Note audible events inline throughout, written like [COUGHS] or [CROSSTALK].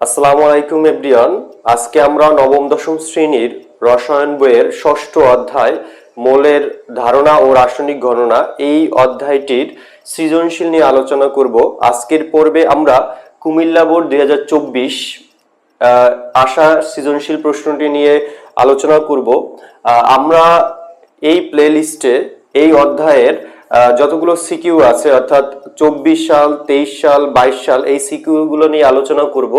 আসসালামু আলাইকুম এভরিওয়ান। আজকে আমরা নবম, দশম শ্রেণির রসায়ন বইয়ের ষষ্ঠ অধ্যায়, মোলের ধারণা ও রাসায়নিক গণনা এই অধ্যায়টির সৃজনশীল নিয়ে আলোচনা করব। আজকের পর্বে আমরা কুমিল্লা বোর্ড দুই হাজার চব্বিশ আশা সৃজনশীল প্রশ্নটি নিয়ে আলোচনা করব। আমরা এই প্লেলিস্টে এই অধ্যায়ের যতগুলো সিকিউ আছে, অর্থাৎ চব্বিশ সাল, তেইশ সাল, বাইশ সাল, এই সিকিউ গুলো নিয়ে আলোচনা করব।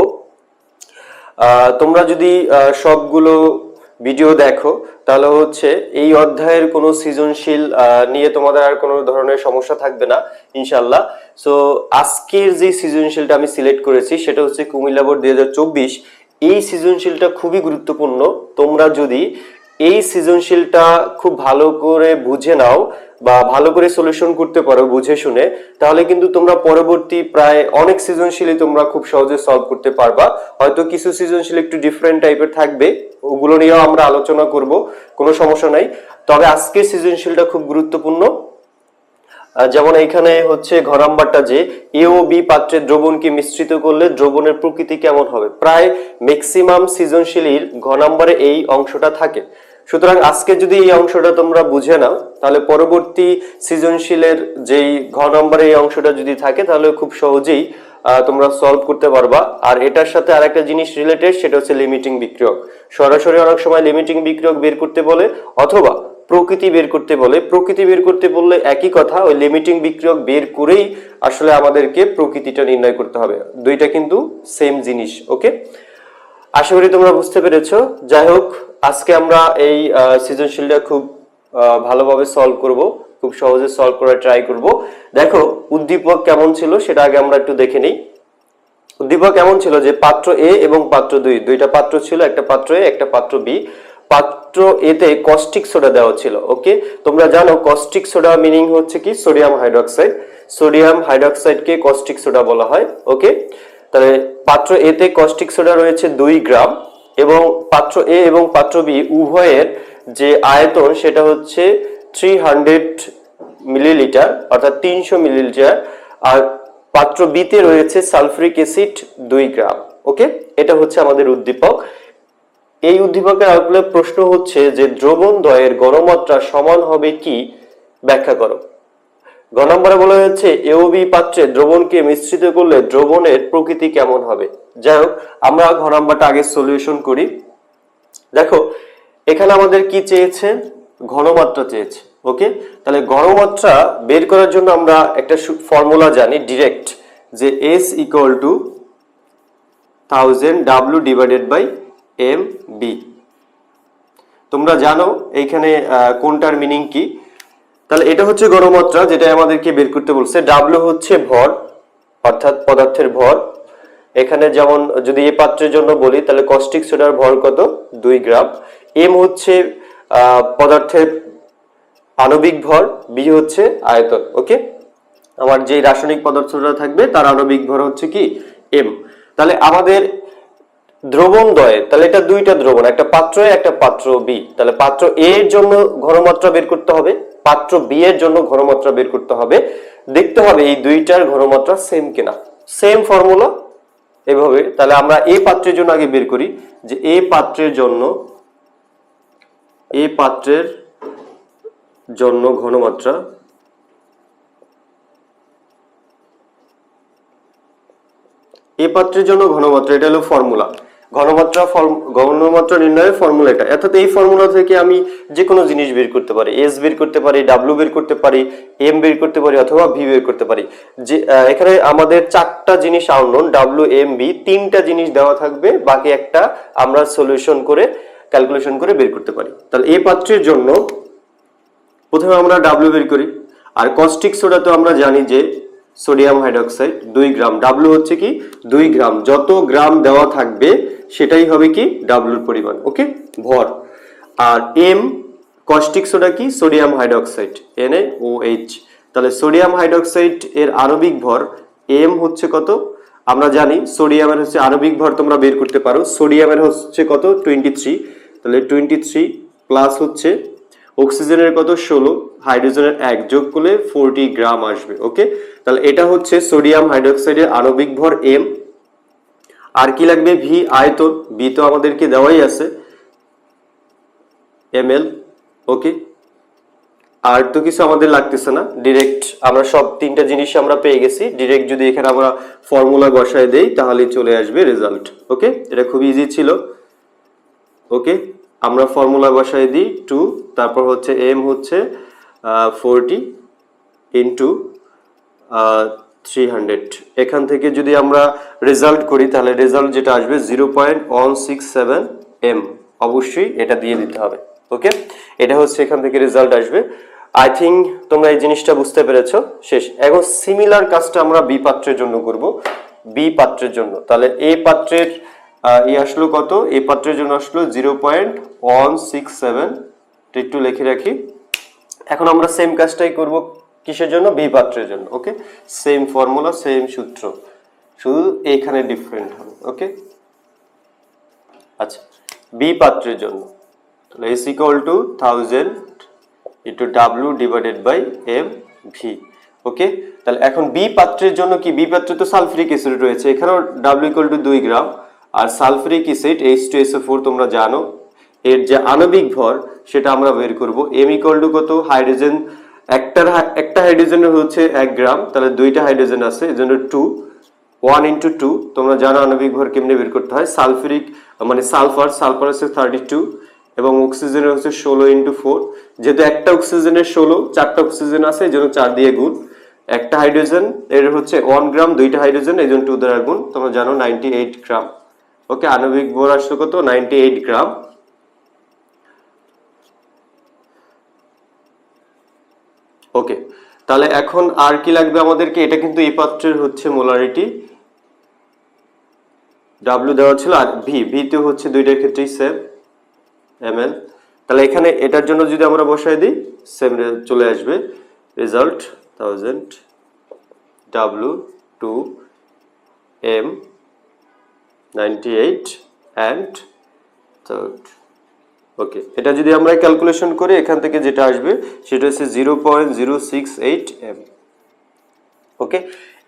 তোমরা যদি সবগুলো ভিডিও দেখো, তাহলে হচ্ছে এই অধ্যায়ের কোনো সৃজনশীল নিয়ে তোমাদের আর কোনো ধরনের সমস্যা থাকবে না ইনশাল্লাহ সো আজকের যে সৃজনশীলটা আমি সিলেক্ট করেছি, সেটা হচ্ছে কুমিল্লা বোর্ড দুই এই সৃজনশীলটা খুবই গুরুত্বপূর্ণ। তোমরা যদি এই সৃজনশীলটা খুব ভালো করে বুঝে নাও বা ভালো করে সলিউশন করতে পারো বুঝে শুনে, তাহলে কিন্তু তোমরা পরবর্তী প্রায় অনেক সৃজনশীলই তোমরা খুব সহজে সলভ করতে পারবা। হয়তো কিছু সৃজনশীল একটু ডিফারেন্ট টাইপের থাকবে, ওগুলো নিয়েও আমরা আলোচনা করব, কোনো সমস্যা নাই। তবে আজকের সৃজনশীলটা খুব গুরুত্বপূর্ণ। যেমন এইখানে হচ্ছে ঘ নাম্বারটা যে এ ও বি পাত্রে দ্রবণকে মিশ্রিত করলে দ্রবণের প্রকৃতি কেমন হবে? প্রায় ম্যাক্সিমাম সৃজনশীলীর ঘ নাম্বারে এই অংশটা থাকে। সুতরাং আজকে যদি এই অংশটা তোমরা বুঝে নাও, তাহলে পরবর্তী সৃজনশীলের যেই ঘ নম্বরে এই অংশটা যদি থাকে, তাহলে খুব সহজেই তোমরা সলভ করতে পারবা। আর এটার সাথে আরেকটা জিনিস রিলেটেড সেটা হচ্ছে লিমিটিং বিক্রিয়ক। সরাসরি অনেক সময় লিমিটিং বিক্রিয়ক বের করতে বলে, অথবা প্রকৃতি বের করতে বলে। প্রকৃতি বের করতে বললে একই কথা, ওই লিমিটিং বিক্রিয়ক বের করেই আসলে আমাদেরকে প্রকৃতিটা নির্ণয় করতে হবে। দুইটা কিন্তু সেম জিনিস ওকে আশা করি তোমরা বুঝতে পেরেছ। যাই হোক, আজকে আমরা এই সৃজনশীলটা খুব ভালোভাবে সলভ করব, খুব সহজে সলভ করার ট্রাই করব। দেখো, উদ্দীপক কেমন ছিল সেটা আগে আমরা একটু দেখে নিই। উদ্দীপক এমন ছিল যে পাত্র এ এবং পাত্র দুই, দুইটা পাত্র ছিল, একটা পাত্র এ একটা পাত্র বি পাত্র এতে কস্টিক সোডা দেওয়া ছিল ওকে তোমরা জানো কস্টিক সোডা মিনিং হচ্ছে কি? সোডিয়াম হাইড্রক্সাইড সোডিয়াম হাইড্রোক্সাইডকে কস্টিক সোডা বলা হয় ওকে তাহলে পাত্র এতে কস্টিক সোডা রয়েছে দুই গ্রাম এবং পাত্র এ এবং পাত্র বি উভয়ের যে আয়তন সেটা হচ্ছে থ্রি হান্ড্রেড মিলিলিটার অর্থাৎ তিনশো মিলিলিটার আর পাত্র বিতে রয়েছে সালফ্রিক অ্যাসিড দুই গ্রাম ওকে এটা হচ্ছে আমাদের উদ্দীপক। এই উদ্দীপকের আলোচনা প্রশ্ন হচ্ছে যে দ্রবণ দ্বয়ের গণমাত্রা সমান হবে কি? ব্যাখ্যা করো। গ নম্বরে বলা হয়েছে এওবি পাত্রে দ্রবণকে মিশ্রিত করলে দ্রবণের প্রকৃতি কেমন হবে। যাই হোক, আমরা ঘ নম্বরটা আগে সলিউশন করি। দেখো, এখানে আমাদের কি চেয়েছে? ঘনমাত্রা চেয়েছে ওকে তাহলে ঘনমাত্রা বের করার জন্য আমরা একটা ফর্মুলা জানি ডিরেক্ট যে S equal to thousand W divided by M B তোমরা জানো, এইখানে কোনটার মিনিং কি? তাহলে এটা হচ্ছে গণমাত্রা যেটা আমাদেরকে বের করতে বলছে। ডাব্লু হচ্ছে ভর, অর্থাৎ পদার্থের ভর। এখানে যেমন যদি এ পাত্রের জন্য বলি, তাহলে কস্টিক সোডার ভর কত? দুই গ্রাম। এম হচ্ছে পদার্থের আণবিক ভর বি হচ্ছে আয়তন ওকে আমার যে রাসায়নিক পদার্থটা থাকবে, তার আণবিক ভর হচ্ছে কি? এম তাহলে আমাদের দ্রবণ দ্বয়ের তাহলে এটা দুইটা দ্রবণ, একটা পাত্র একটা পাত্র বি তাহলে পাত্র এ এর জন্য ঘনমাত্রা বের করতে হবে। পাত্র বি এর জন্য ঘনমাত্রা বের করতে হবে। দেখতে হবে এই দুইটার ঘনমাত্রা সেম কিনা। সেম ফর্মুলা এভাবে। তাহলে আমরা এ পাত্রের জন্য আগে বের করি যে এ পাত্রের জন্য এ পাত্রের জন্য ঘনমাত্রা এ পাত্রের জন্য ঘনমাত্রা, এটা হলো ফর্মুলা ঘনমাত্রা ফর্ম- ঘনমাত্রা নির্ণয়ের ফর্মুলা এটা। অর্থাৎ এই ফর্মুলা থেকে আমি যে কোনো জিনিস বের করতে পারি। এস বের করতে পারি ডাব্লিউ বের করতে পারি এম বের করতে পারি, অথবা ভি বের করতে পারি। যে এখানে আমাদের চারটা জিনিস আউননোন ডাব্লিউ এম ভি তিনটা জিনিস দেওয়া থাকবে। বাকি একটা আমরা সলিউশন করে ক্যালকুলেশন করে বের করতে পারি। তাহলে এই পাত্রের জন্য প্রথমে আমরা ডাব্লিউ বের করি। আর কস্টিক সোডা তো আমরা জানি যে সোডিয়াম হাইড্রোক্সাইড দুই গ্রাম। ডাব্লিউ হচ্ছে কি? দুই গ্রাম। যত গ্রাম দেওয়া থাকবে সেটাই হবে কি? ডাব্লুর পরিমাণ ওকে ভর। আর এম কস্টিক সোডা কি? Sodium hydroxide N O H তাহলে সোডিয়াম হাইড্রোক্সাইড এর আণবিক ভর এম হচ্ছে কত? আমরা জানি সোডিয়ামের হচ্ছে আণবিক ভর তোমরা বের করতে পারো। সোডিয়ামের হচ্ছে কত? টোয়েন্টি থ্রি তাহলে টোয়েন্টি থ্রি প্লাস হচ্ছে অক্সিজেনের কত? ষোলো। হাইড্রোজেনের এক যোগ করলে ফোরটি গ্রাম আসবে ওকে তাহলে এটা হচ্ছে সোডিয়াম হাইড্রোক্সাইডের আণবিক ভর এম আর কি লাগবে? ভি আয়তন বি তো আমাদেরকে দেওয়াই আছে। এম, এল ওকে আর তো কিছু আমাদের লাগতেছে না। ডিরেক্ট আমরা সব তিনটা জিনিস আমরা পেয়ে গেছি। ডিরেক্ট যদি এখানে আমরা ফর্মুলা বসায় দেই, তাহলে চলে আসবে রেজাল্ট ওকে এটা খুব ইজি ছিল ওকে আমরা ফর্মুলা বসায় দিই টু তারপর হচ্ছে এম হচ্ছে ফোরটি ইন্টু থ্রি হান্ড্রেড এখান থেকে যদি আমরা রেজাল্ট করি, তাহলে রেজাল্ট যেটা আসবে zero point one six seven M অবশ্যই এটা দিয়ে দিতে হবে, ওকে? এটা হচ্ছে এখান থেকে রেজাল্ট আসবে। আই থিঙ্ক তোমরা এই জিনিসটা বুঝতে পেরেছ। শেষ। এখন সিমিলার কাজটা আমরা বি পাত্রের জন্য করব। বি পাত্রের জন্য। তাহলে এ পাত্রের ই আসলো কত? এ পাত্রের জন্য আসলো zero point one six seven একটু লিখে রাখি। এখন আমরা সেম কাজটাই করব। কিসের জন্য? বি পাত্রের জন্য ওকে সেম ফর্মুলা সেম সূত্র। শুধু এইখানে ডিফারেন্ট হবে ওকে আচ্ছা বি পাত্রের জন্য। তাহলে S equal to thousand into W divided by M V okay তাহলে এখন বি পাত্রের জন্য কি? বি পাত্রে তো সালফিউরিক অ্যাসিড রয়েছে। এখানেও ডাব্লিউ ইকুয়াল টু দুই গ্রাম। আর sulphuric acid H two S O four তোমরা জানো। এর যে আণবিক ভর, সেটা আমরা বের করব। এম ইকুয়াল টু কত? হাইড্রোজেন একটার হা- একটা হাইড্রোজেনের হচ্ছে এক গ্রাম, তাহলে দুইটা হাইড্রোজেন আছে এই জন্য টু ওয়ান ইন্টু টু তোমরা জানো আণবিক ভর কেমনে বের করতে হয়? সালফিউরিক মানে সালফার সালফার হচ্ছে থার্টি টু এবং অক্সিজেনের হচ্ছে ষোলো ইন্টু ফোর যেহেতু একটা অক্সিজেনের ষোলো, চারটা অক্সিজেন আছে এই জন্য চার দিয়ে গুণ। একটা হাইড্রোজেন, এর হচ্ছে ওয়ান গ্রাম, দুইটা হাইড্রোজেন এই জন্য টু দ্বারা গুণ, তোমরা জানো নাইনটি এইট গ্রাম। ওকে আণবিক ভর আসলো কত? নাইনটি এইট গ্রাম। ওকে তাহলে এখন আর কি লাগবে আমাদেরকে? এটা কিন্তু এই পাত্রের হচ্ছে মোলারিটি ডাব্লিউ দেওয়া ছিল আর ভি ভি তে হচ্ছে দুইটার ক্ষেত্রেই সেম এম তাহলে এখানে এটার জন্য যদি আমরা বসাই দিই সেম চলে আসবে। Result thousand W to M ninety eight and third okay এটা যদি আমরা ক্যালকুলেশন করি, এখান থেকে যেটা আসবে, সেটা হচ্ছে জিরো পয়েন্ট এম ওকে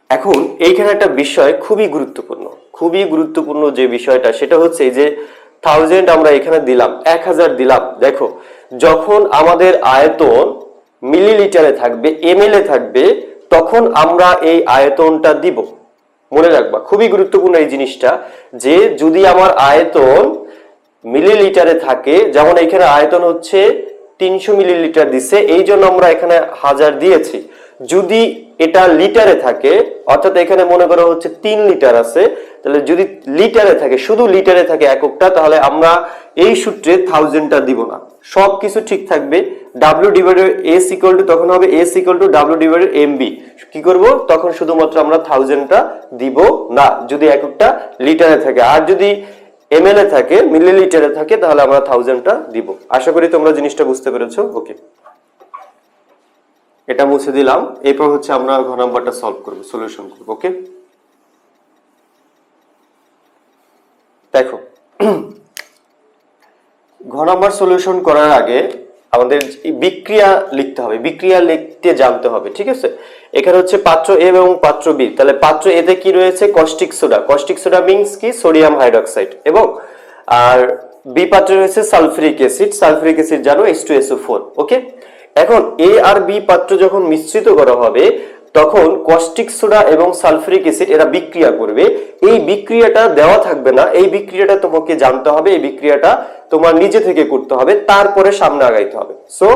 এখন এইখানে একটা বিষয় খুবই গুরুত্বপূর্ণ খুবই গুরুত্বপূর্ণ যে বিষয়টা, সেটা হচ্ছে যে থাউজেন্ড আমরা এখানে দিলাম, এক হাজার দিলাম। দেখো, যখন আমাদের আয়তন মিলিলিটারে থাকবে এমএল এ থাকবে, তখন আমরা এই আয়তনটা দিব। মনে রাখবা, খুবই গুরুত্বপূর্ণ এই জিনিসটা, যে যদি আমার আয়তন মিলিলিটারে থাকে। যেমন এখানে আয়তন হচ্ছে তিনশো মিলিলিটার দিচ্ছে এই জন্য আমরা এখানে হাজার দিয়েছি। যদি এটা লিটারে থাকে, অর্থাৎ এখানে মনে করো হচ্ছে তিন লিটার আছে, তাহলে যদি লিটারে থাকে, শুধু লিটারে থাকে এককটা, তাহলে আমরা এই সূত্রে থাউজেন্ডটা দিব না। সব কিছু ঠিক থাকবে। W divided S equal to তখন হবে S equal to W divided M B কি করব? তখন শুধুমাত্র আমরা থাউজেন্ডটা দিব না, যদি এককটা লিটারে থাকে। আর যদি এমএল এ থাকে মিলিলিটারে থাকে, তাহলে আমরা থাউজেন্ডটা দিব। আশা করি তোমরা জিনিসটা বুঝতে পেরেছ। ওকে এটা মুছে দিলাম। এরপর হচ্ছে আমরা ঘ নাম্বারটা সলভ করব সলিউশন করব ওকে দেখো, [CLEARS THROAT] ঘ নাম্বার সলিউশন করার আগে আমাদের বিক্রিয়া লিখতে হবে, বিক্রিয়া লিখতে জানতে হবে, ঠিক আছে? এখানে হচ্ছে পাত্র এ এবং পাত্র বি, তাহলে পাত্র এতে কি রয়েছে? Caustic soda caustic soda means কি? সোডিয়াম হাইড্রক্সাইড এবং আর বি পাত্রে রয়েছে সালফিউরিক অ্যাসিড সালফিউরিক অ্যাসিড জানো H two S O four okay এখন এ আর বি পাত্র যখন মিশ্রিত করা হবে তখন কস্টিক সোডা এবং সালফিউরিক অ্যাসিড এরা বিক্রিয়া করবে। এই বিক্রিয়াটা দেওয়া থাকবে না। এই বিক্রিয়াটা তোমাকে জানতে হবে, এই বিক্রিয়াটা তোমার নিজে থেকে করতে হবে, তারপরে সামনে আগাইতে হবে। সো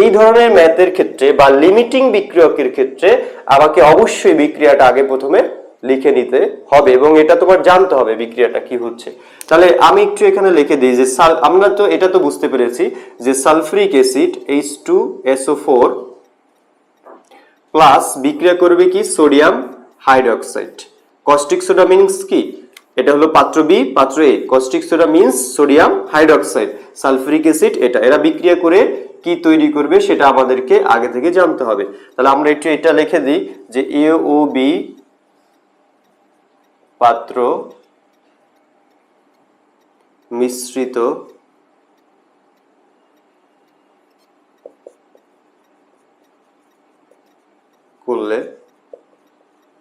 এই ধরনের ম্যাথের ক্ষেত্রে বা লিমিটিং বিক্রিয়কের ক্ষেত্রে আমাকে অবশ্যই বিক্রিয়াটা আগে প্রথমে লিখে নিতে হবে এবং এটা তোমার জানতে হবে বিক্রিয়াটা কি হচ্ছে। তাহলে আমি একটু এখানে লিখে দিই যে সাল আমরা তো এটা তো বুঝতে পেরেছি যে sulphuric acid H two S O four plus বিক্রিয়া করবে কি? Sodium hydroxide. Caustic soda means কি? এটা হলো পাত্র বি পাত্র A caustic soda means sodium hydroxide. Sulphuric acid এটা। এরা বিক্রিয়া করে কি তৈরি করবে সেটা আমাদেরকে আগে থেকে জানতে হবে। তাহলে আমরা একটু এটা লিখে দিই যে এ ও বি পাত্র মিশ্রিত করলে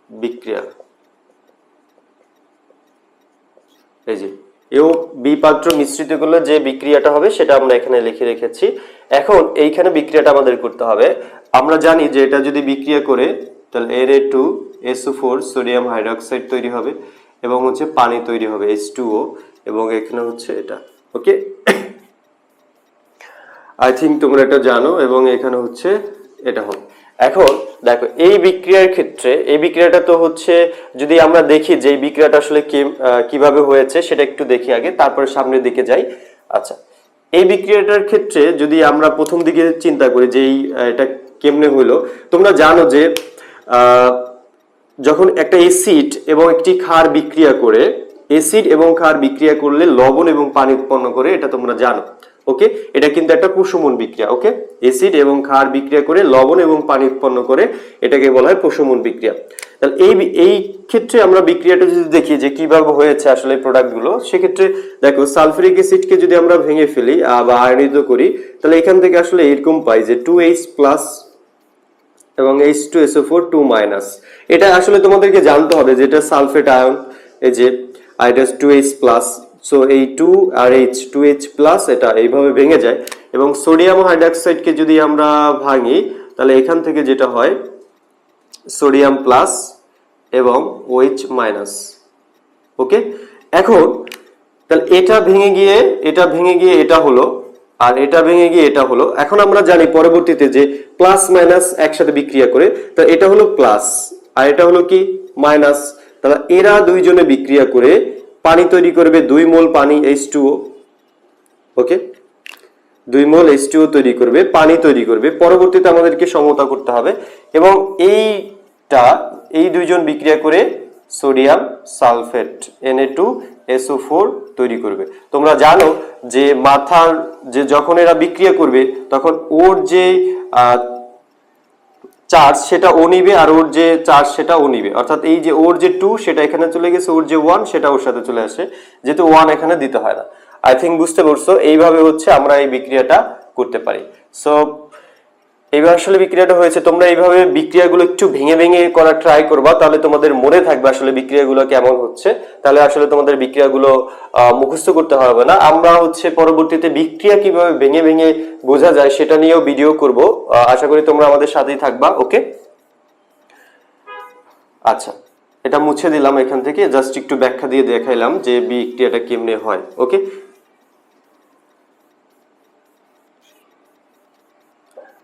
বিক্রিয়া। এই যে এও বি পাত্র মিশ্রিত করলে যে বিক্রিয়াটা হবে সেটা আমরা এখানে লিখে রেখেছি। এখন এইখানে বিক্রিয়াটা আমাদের করতে হবে। আমরা জানি যে এটা যদি বিক্রিয়া করে, তাহলে এর A two S O four sodium hydroxide তৈরি হবে এবং হচ্ছে পানি তৈরি হবে এইচ টু ও এবং এখানে হচ্ছে এটা। ওকে? [COUGHS] আই থিঙ্ক তোমরা এটা জানো এবং এখানে হচ্ছে এটা হবে। এখন দেখো, এই বিক্রিয়ার ক্ষেত্রে, এই বিক্রিয়াটা তো হচ্ছে, যদি আমরা দেখি যে এই বিক্রিয়াটা আসলে কীভাবে হয়েছে, সেটা একটু দেখি আগে, তারপরে সামনের দিকে যাই। আচ্ছা এই বিক্রিয়াটার ক্ষেত্রে যদি আমরা প্রথম দিকে চিন্তা করি যে এই এটা কেমনে হইল, তোমরা জানো যে যখন একটা এসিড এবং একটি ক্ষার বিক্রিয়া করে এসিড এবং ক্ষার বিক্রিয়া করলে লবণ এবং পানি উৎপন্ন করে, এটা তোমরা জানো। ওকে? এটা কিন্তু একটা প্রশমন বিক্রিয়া, ওকে? এসিড এবং ক্ষার বিক্রিয়া করে লবণ এবং পানি উৎপন্ন করে এটাকে বলা হয় প্রশমন বিক্রিয়া। তাহলে এই এই ক্ষেত্রে আমরা বিক্রিয়াটা যদি দেখি যে কীভাবে হয়েছে আসলে প্রোডাক্টগুলো সেক্ষেত্রে দেখো সালফিউরিক অ্যাসিডকে যদি আমরা ভেঙে ফেলি বা আয়নিত করি, তাহলে এখান থেকে আসলে এরকম পাই যে টু এইচ প্লাস এবং H two S O four two minus এটা আসলে তোমাদেরকে জানতে হবে যে এটা সালফেট আয়ন, এই যে আইডাস টু এইচ প্লাস সো এই টু আর এইচ টু এইচ প্লাস এটা এইভাবে ভেঙে যায়। এবং সোডিয়াম হাইড্রক্সাইডকে যদি আমরা ভাঙি, তাহলে এখান থেকে যেটা হয় সোডিয়াম প্লাস এবং ওইচ মাইনাস ওকে এখন, তাহলে এটা ভেঙে গিয়ে, এটা ভেঙে গিয়ে এটা হলো, আর এটা ভেঙে গিয়ে এটা হলো। এখন আমরা জানি পরবর্তীতে যে প্লাস মাইনাস একসাথে বিক্রিয়া করে, তা এটা হলো প্লাস আর এটা হলো কি? মাইনাস তাহলে এরা দুইজনে বিক্রিয়া করে পানি তৈরি করবে দুই মোল পানি এইচ ওকে দুই মোল এইচ তৈরি করবে, পানি তৈরি করবে। পরবর্তীতে আমাদেরকে সমতা করতে হবে এবং এইটা, এই দুইজন বিক্রিয়া করে sodium sulphate N A two four তৈরি করবে। তোমরা জানো যে মাথার, যে যখন এরা বিক্রিয়া করবে, তখন ওর যে চার্জ, সেটা ও নিবে আর ওর যে চার্জ, সেটা ও নিবে। অর্থাৎ এই যে ওর যে টু সেটা এখানে চলে গেছে, ওর যে ওয়ান সেটা ওর সাথে চলে আসে। যেহেতু ওয়ান এখানে দিতে হয় না। আই থিঙ্ক বুঝতে পারছ, এইভাবে হচ্ছে আমরা এই বিক্রিয়াটা করতে পারি। সো এইবার আসলে বিক্রিয়াটা হয়েছে, তোমরা এইভাবে বিক্রিয়াগুলো একটু ভেঙে ভেঙে করা ট্রাই করবা, তাহলে তোমাদের মনে থাকবে আসলে বিক্রিয়াগুলো কেমন হচ্ছে। তাহলে আসলে তোমাদের বিক্রিয়াগুলো মুখস্থ করতে হবে না। আমরা হচ্ছে পরবর্তীতে বিক্রিয়া কীভাবে ভেঙে ভেঙে বোঝা যায় সেটা নিয়েও ভিডিও করব। আশা করি তোমরা আমাদের সাথেই থাকবা ওকে আচ্ছা এটা মুছে দিলাম এখান থেকে জাস্ট একটু ব্যাখ্যা দিয়ে দেখাইলাম যে বিক্রিয়াটা কেমনে হয় ওকে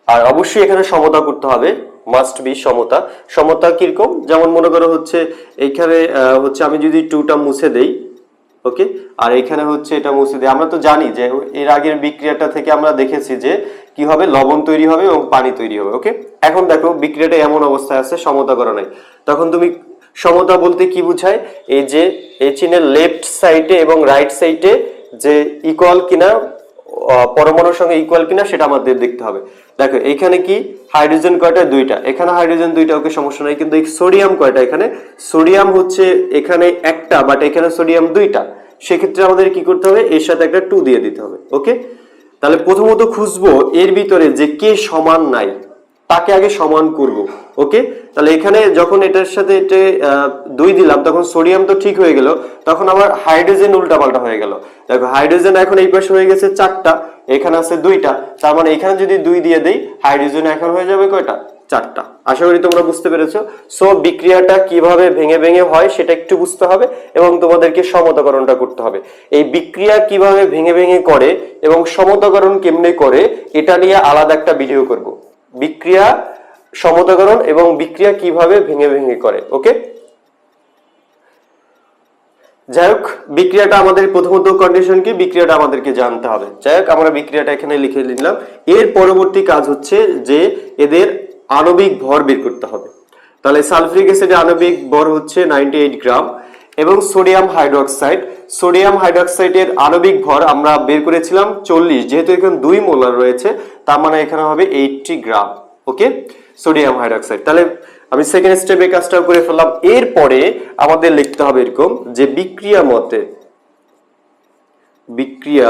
আর অবশ্যই এখানে সমতা করতে হবে মাস্ট বি সমতা। সমতা কীরকম? যেমন মনে করো হচ্ছে, এখানে হচ্ছে আমি যদি টুটা মুছে দেই ওকে আর এখানে হচ্ছে এটা মুছে দেই। আমরা তো জানি যে এর আগের বিক্রিয়াটা থেকে আমরা দেখেছি যে কি হবে? লবণ তৈরি হবে এবং পানি তৈরি হবে ওকে এখন দেখো, বিক্রিয়াটা এমন অবস্থায় আছে, সমতা করা নাই। তখন তুমি সমতা বলতে কি বুঝায়? এই যে, এই চিনের লেফট সাইডে এবং রাইট সাইডে যে ইকুয়াল কিনা পরমাণুর সঙ্গে ইকুয়াল কিনা সেটা আমাদের দেখতে হবে। দেখো, এখানে কি? হাইড্রোজেন কয়টা? দুইটা। এখানে হাইড্রোজেন দুইটা, ওকে সমস্যা নাই। কিন্তু সোডিয়াম কয়টা এখানে? সোডিয়াম হচ্ছে এখানে একটা বাট এখানে সোডিয়াম দুইটা। সেক্ষেত্রে আমাদের কি করতে হবে? এর সাথে একটা টু দিয়ে দিতে হবে ওকে তাহলে প্রথমত খুঁজবো এর ভিতরে যে কে সমান নাই। তাকে আগে সমান করব ওকে তাহলে এখানে যখন এটার সাথে এটা দুই দিলাম, তখন সোডিয়াম তো ঠিক হয়ে গেল, তখন আবার হাইড্রোজেন উল্টাপাল্টা হয়ে গেল। দেখো, হাইড্রোজেন এখন এই পাশে হয়ে গেছে চারটা, এখানে আছে দুইটা, তার মানে এখানে যদি দুই দিয়ে দেই, হাইড্রোজেন এখন হয়ে যাবে কয়টা? চারটা। আশা করি তোমরা বুঝতে পেরেছ। সো বিক্রিয়াটা কীভাবে ভেঙে ভেঙে হয় সেটা একটু বুঝতে হবে এবং তোমাদেরকে সমতাকরণটা করতে হবে। এই বিক্রিয়া কীভাবে ভেঙে ভেঙে করে এবং সমতাকরণ কেমনে করে, এটা নিয়ে আলাদা একটা ভিডিও করব। বিক্রিয়া সমতাকরণ এবং বিক্রিয়া কীভাবে ভেঙে ভেঙে করে ওকে যাই হোক বিক্রিয়াটা আমাদের প্রথমত কন্ডিশন কি? বিক্রিয়াটা আমাদেরকে জানতে হবে। যাই হোক আমরা বিক্রিয়াটা এখানে লিখে নিলাম। এর পরবর্তী কাজ হচ্ছে যে এদের আণবিক ভর বের করতে হবে। তাহলে সালফিউরিক অ্যাসিডের আণবিক ভর হচ্ছে নাইনটি এইট গ্রাম। এবং সোডিয়াম হাইড্রোক্সাইড। সোডিয়াম হাইড্রোক্সাইডের আণবিক ভর আমরা বের করেছিলাম চল্লিশ, যেহেতু এখানে দুই মোলার রয়েছে, তার মানে এখানে হবে eighty gram, okay? Sodium hydroxide. তাহলে আমি সেকেন্ড স্টেপে কাজটা করে ফেললাম। এরপরে আমাদের লিখতে হবে এরকম যে বিক্রিয়া মতে বিক্রিয়া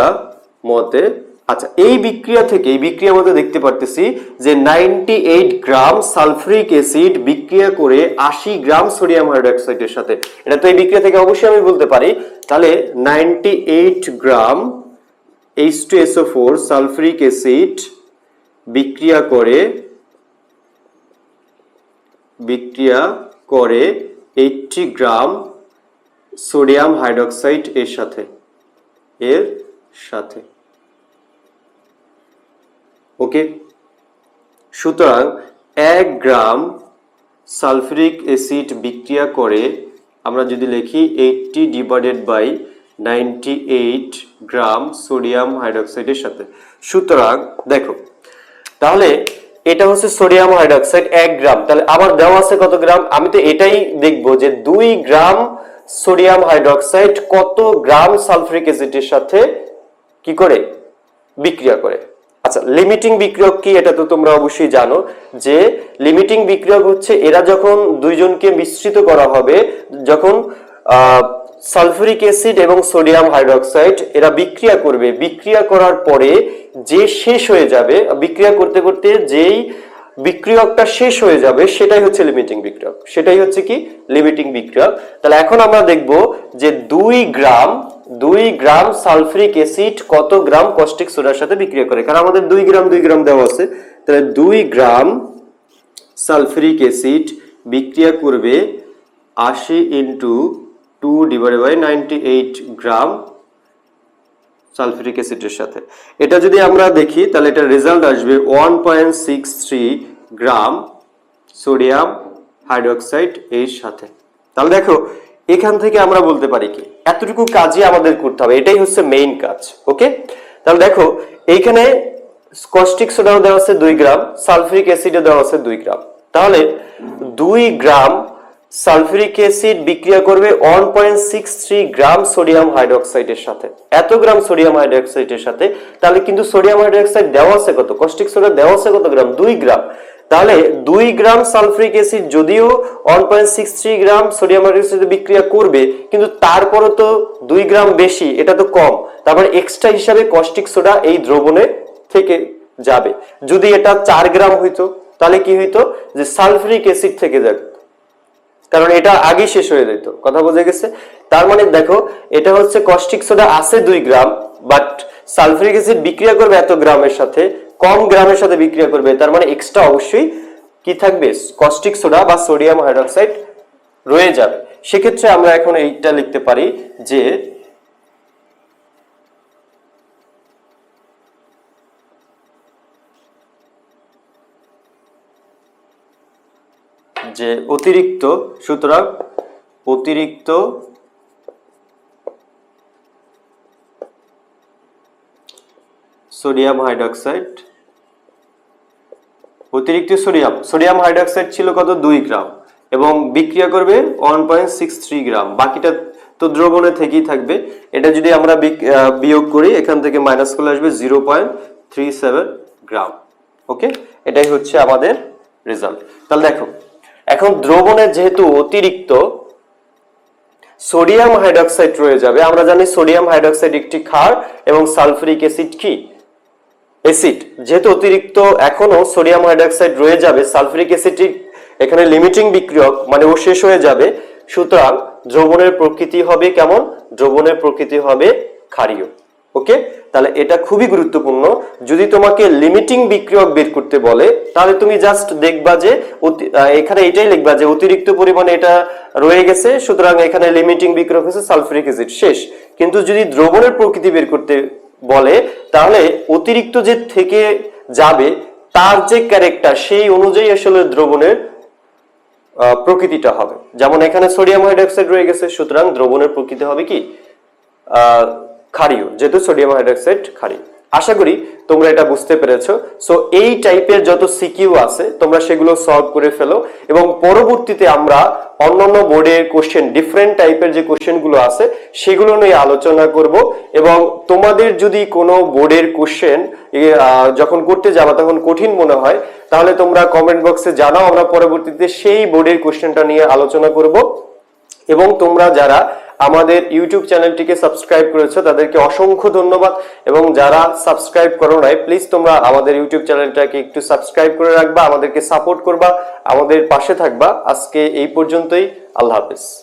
মতে আচ্ছা এই বিক্রিয়া থেকে, এই বিক্রিয়ার মধ্যে দেখতে পারতেছি যে ninety eight gram sulphuric acid বিক্রিয়া করে আশি গ্রাম সোডিয়াম হাইড্রোক্সাইডের সাথে। এটা তো এই বিক্রিয়া থেকে অবশ্যই আমি বলতে পারি। তাহলে ninety eight gram H two S O four sulphuric acid বিক্রিয়া করে বিক্রিয়া করে এইটটি গ্রাম সোডিয়াম হাইড্রোক্সাইড এর সাথে এর সাথে। ওকে সুতরাং এক গ্রাম সালফিউরিক অ্যাসিড বিক্রিয়া করে আমরা যদি লিখি eighty divided by ninety eight gram sodium হাইড্রোক্সাইডের সাথে। সুতরাং দেখো, তাহলে এটা হচ্ছে সোডিয়াম হাইড্রোক্সাইড এক গ্রাম। তাহলে আবার দেওয়া আছে কত গ্রাম? আমি তো এটাই দেখব যে দুই গ্রাম সোডিয়াম হাইড্রোক্সাইড কত গ্রাম সালফিউরিক অ্যাসিডের সাথে কি করে? বিক্রিয়া করে। আচ্ছা লিমিটিং বিক্রিয়ক কি এটা তো তোমরা অবশ্যই জানো, যে লিমিটিং বিক্রিয়ক হচ্ছে এরা যখন দুইজনকে মিশ্রিত করা হবে, যখন সালফুরিক অ্যাসিড এবং সোডিয়াম হাইড্রোক্সাইড এরা বিক্রিয়া করবে। বিক্রিয়া করার পরে যে শেষ হয়ে যাবে, বিক্রিয়া করতে করতে যেই বিক্রিয়কটা শেষ হয়ে যাবে, সেটাই হচ্ছে লিমিটিং বিক্রিয়ক। সেটাই হচ্ছে কি? লিমিটিং বিক্রিয়ক। তাহলে এখন আমরা দেখব যে দুই গ্রাম দুই গ্রাম সালফ্রিক অ্যাসিড কত গ্রাম কস্টিক সোডার সাথে বিক্রিয়া করে? কারণ আমাদের দুই গ্রাম দুই গ্রাম দেওয়া আছে। তাহলে দুই গ্রাম সালফ্রিক অ্যাসিড বিক্রিয়া করবে আশি into two divide by ninety eight gram sulphuric অ্যাসিডের সাথে। এটা যদি আমরা দেখি, তাহলে এটা রেজাল্ট আসবে one point six three gram sodium hydroxide এর সাথে। তাহলে দেখো এখান থেকে আমরা বলতে পারি কি, এতটুকু কাজই আমাদের করতে হবে, এটাই হচ্ছে মেইন কাজ ওকে তাহলে দেখো, এইখানে কস্টিক সোডাও দেওয়া আছে দুই গ্রাম সালফিউরিক অ্যাসিডও দেওয়া আছে দুই গ্রাম। তাহলে দুই গ্রাম সালফিউরিক অ্যাসিড বিক্রিয়া করবে one point six three gram sodium হাইড্রোক্সাইডের সাথে। এত গ্রাম সোডিয়াম হাইড্রোক্সাইডের সাথে, তাহলে কিন্তু সোডিয়াম হাইড্রোক্সাইড দেওয়া আছে কত? কস্টিক সোডা দেওয়া আছে কত গ্রাম? দুই গ্রাম। তাহলে দুই গ্রাম সালফ্রিক অ্যাসিড যদিও one point six three gram sodium hydroxide বিক্রিয়া করবে, কিন্তু তারপরও তো দুই গ্রাম বেশি, এটা তো কম। তারপরে এক্সট্রা হিসাবে কস্টিক সোডা এই দ্রবণে থেকে যাবে। যদি এটা চার গ্রাম হইতো, তাহলে কি হইতো? যে সালফ্রিক অ্যাসিড থেকে যাবে। কারণ এটা আগে শেষ হয়ে যেত। কথা বোঝা গেছে? তার মানে দেখো, এটা হচ্ছে কস্টিক সোডা আছে দুই গ্রাম বাট সালফিউরিক অ্যাসিড বিক্রিয়া করবে এত গ্রামের সাথে, কম গ্রামের সাথে বিক্রিয়া করবে, তার মানে এক্সট্রা অবশ্যই কি থাকবে? কস্টিক সোডা বা সোডিয়াম হাইড্রোক্সাইড রয়ে যাবে। সেক্ষেত্রে আমরা এখন এইটা লিখতে পারি যে যে অতিরিক্ত, সুতরাং অতিরিক্ত সোডিয়াম হাইড্রোক্সাইড। অতিরিক্ত সোডিয়াম সোডিয়াম হাইড্রোক্সাইড ছিল কত? দুই গ্রাম। এবং বিক্রিয়া করবে one point six three gram. বাকিটা তো দ্রবণে থেকেই থাকবে। এটা যদি আমরা বিয়োগ করি, এখান থেকে মাইনাস করলে আসবে zero point three seven gram. Okay এটাই হচ্ছে আমাদের রেজাল্ট তাহলে দেখো, এখন দ্রবণে যেহেতু অতিরিক্ত সোডিয়াম হাইড্রক্সাইড রয়ে যাবে, আমরা জানি সোডিয়াম হাইড্রোক্সাইড একটি ক্ষার এবং সালফুরিক অ্যাসিড কি? অ্যাসিড, যেহেতু অতিরিক্ত এখনও সোডিয়াম হাইড্রোক্সাইড রয়ে যাবে, সালফুরিক অ্যাসিডটি এখানে লিমিটিং বিক্রিয়ক মানে ও শেষ হয়ে যাবে। সুতরাং দ্রবণের প্রকৃতি হবে কেমন? দ্রবণের প্রকৃতি হবে ক্ষারীয়। ওকে তাহলে এটা খুবই গুরুত্বপূর্ণ। যদি তোমাকে লিমিটিং বিক্রিয়ক বের করতে বলে, তাহলে তুমি জাস্ট দেখবা যে এখানে এটাই লিখবা যে অতিরিক্ত পরিমাণে এটা রয়ে গেছে, সুতরাং এখানে লিমিটিং বিক্রিয়ক হচ্ছে সালফুরিক অ্যাসিড, শেষ। কিন্তু যদি দ্রবণের প্রকৃতি বের করতে বলে তাহলে অতিরিক্ত যে থেকে যাবে তার যে ক্যারেক্টার সেই অনুযায়ী আসলে দ্রবণের প্রকৃতিটা হবে। যেমন এখানে সোডিয়াম হাইড্রোক্সাইড রয়ে গেছে সুতরাং দ্রবণের প্রকৃতি হবে কি? আহ, ক্ষারীয় যেহেতু সোডিয়াম হাইড্রোক্সাইড ক্ষারীয়। আশা করি তোমরা এটা বুঝতে পেরেছ। সো এই টাইপের যত সিকিউ আছে, তোমরা সেগুলো সলভ করে ফেলো এবং পরবর্তীতে আমরা অন্যান্য বোর্ডের কোশ্চেন ডিফারেন্ট টাইপের যে কোশ্চেনগুলো আছে, সেগুলো নিয়ে আলোচনা করব এবং তোমাদের যদি কোনো বোর্ডের কোশ্চেন যখন করতে যাবা, তখন কঠিন মনে হয়, তাহলে তোমরা কমেন্ট বক্সে জানাও, আমরা পরবর্তীতে সেই বোর্ডের কোশ্চেনটা নিয়ে আলোচনা করব। এবং তোমরা যারা আমাদের ইউটিউব চ্যানেলটিকে সাবস্ক্রাইব করেছ, তাদেরকে অসংখ্য ধন্যবাদ। এবং যারা সাবস্ক্রাইব করো নাই প্লিজ তোমরা আমাদের ইউটিউব চ্যানেলটাকে একটু সাবস্ক্রাইব করে রাখবা, আমাদেরকে সাপোর্ট করবা, আমাদের পাশে থাকবা। আজকে এই পর্যন্তই, আল্লাহ হাফেজ।